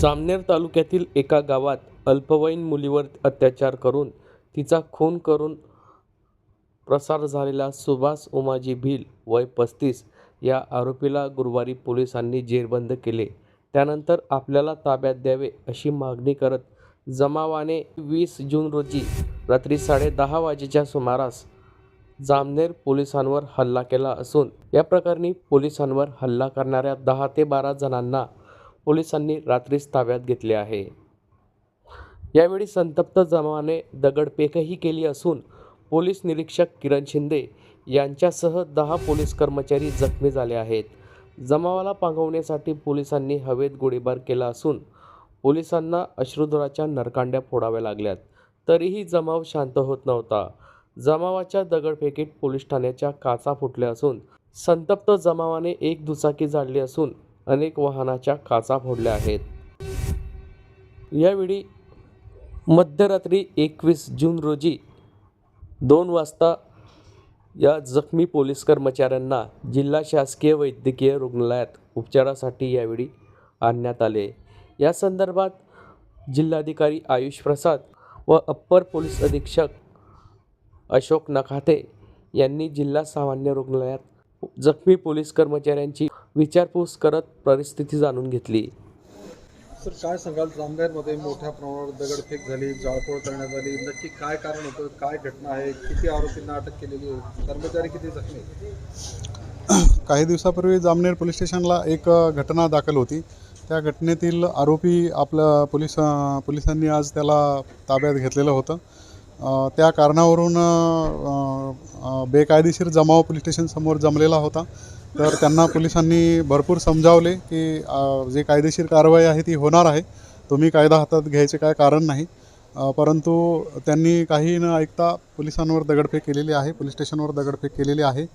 जामनेर तालुक्यातील एका गावात अल्पवयीन मुलीवर अत्याचार करून तिचा खून करून प्रसार झालेला सुभाष उमाजी भिल वय पस्तीस या आरोपीला गुरुवारी पोलिसांनी जेरबंद केले. त्यानंतर आपल्याला ताब्यात द्यावे अशी मागणी करत जमावाने वीस जून रोजी रात्री साडेदहा वाजेच्या सुमारास जामनेर पोलिसांवर हल्ला केला असून या प्रकरणी पोलिसांवर हल्ला करणाऱ्या दहा ते बारा जणांना पोलिसांनी रात्रीच ताब्यात घेतले आहे. यावेळी संतप्त जमावाने दगडफेकही केली असून पोलीस निरीक्षक किरण शिंदे यांच्यासह दहा पोलीस कर्मचारी जखमी झाले आहेत. जमावाला पांगवण्यासाठी पोलिसांनी हवेत गोळीबार केला असून पोलिसांना अश्रुधुराच्या नरकांड्या फोडाव्या लागल्यात. तरीही जमाव शांत होत नव्हता. जमावाच्या दगडफेकीत पोलीस ठाण्याच्या काचा फुटल्या असून संतप्त जमावाने एक दुचाकी जाळली असून अनेक वाहनाच्या काचा फोडल्या आहेत. यावेळी मध्यरात्री एकवीस जून रोजी दोन वाजता या जखमी पोलीस कर्मचाऱ्यांना जिल्हा शासकीय वैद्यकीय रुग्णालयात उपचारासाठी यावेळी आणण्यात आले. या संदर्भात जिल्हाधिकारी आयुष प्रसाद व अप्पर पोलीस अधीक्षक अशोक नखाते यांनी जिल्हा सामान्य रुग्णालयात जखमी पोलीस कर्मचाऱ्यांची विचारपूस करत परिस्थिती जाणून घेतली. सर काय सांगाल? जामनेरमध्ये मोठ्या प्रमाणावर दगडफेक झाली जाळपोळ करण्यात आली. नक्की काय कारण होतं? काय घटना आहे? किती आरोपींना अटक केलेली आहे? कर्मचारी किती जखमी? काही दिवसापूर्वी जामनेर पोलीस स्टेशनला एक घटना दाखल होती. त्या घटनेतील आरोपी आपल्या पोलीस पोलिसांनी आज त्याला ताब्यात घेतलेलं होतं. त्या कारणावरून बेकायदेशीर जमाव पोलीस स्टेशनसमोर जमलेला होता. तर त्यांना पोलिसांनी भरपूर समजावले की जे कायदेशीर कारवाई आहे ती होणार आहे. तुम्ही कायदा हातात घ्यायचे काय कारण नाही. परंतु त्यांनी काही न ऐकता पोलिसांवर दगडफेक केलेली आहे पोलीस स्टेशनवर दगडफेक केलेली आहे.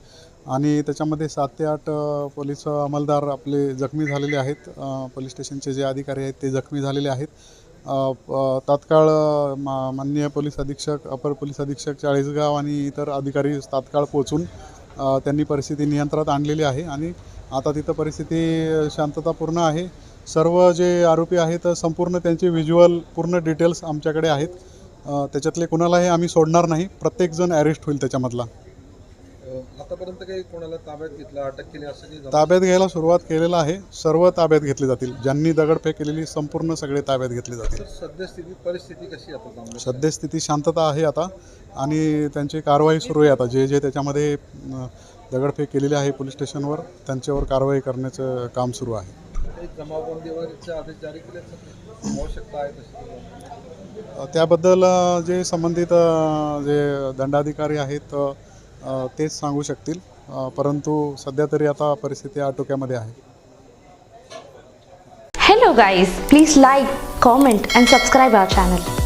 आणि त्याच्यामध्ये सात ते आठ पोलीस अंमलदार आपले जखमी झालेले आहेत. पोलीस स्टेशनचे जे अधिकारी आहेत ते जखमी झालेले आहेत. तात्काळ मा माननीय पोलीस अधीक्षक अपर पोलीस अधीक्षक चाळीसगाव आणि इतर अधिकारी तात्काळ पोचून त्यांनी परिस्थिती नियंत्रणात आणलेली आहे आणि आता तिथं परिस्थिती शांततापूर्ण आहे. सर्व जे आरोपी आहेत संपूर्ण त्यांचे व्हिज्युअल पूर्ण डिटेल्स आमच्याकडे आहेत. त्याच्यातले कुणालाही आम्ही सोडणार नाही. प्रत्येकजण अरेस्ट होईल त्याच्यामधला. आतापर्यंत काही कोणाला ताब्यात घेतलं अटक केली असं काही? ताब्यात घ्यायला सुरुवात केलेलं आहे. सर्व ताब्यात घेतले जातील. ज्यांनी दगडफेक केलेली संपूर्ण सगळे ताब्यात घेतले जातील. सद्यस्थिती परिस्थिती कशी आहे आता सद्यस्थिती शांतता आहे आता. आणि त्यांची कारवाई सुरू आहे आता. जे जे त्याच्यामध्ये अ, दगडफेक केलेली आहे पोलीस स्टेशनवर त्यांच्यावर कारवाई करण्याचं काम सुरू आहे. काही जमावबंदीवरचे आदेश जारी केले सर आवश्यकता आहे तशी अ, त्याबद्दल अ, जे संबंधित अ, जे दंडाधिकारी आहेत अ, तेच सांगू शकतील. परंतु सध्या तरी आता परिस्थिती आटोक्यामध्ये आहे. Hello guys please like comment and subscribe our channel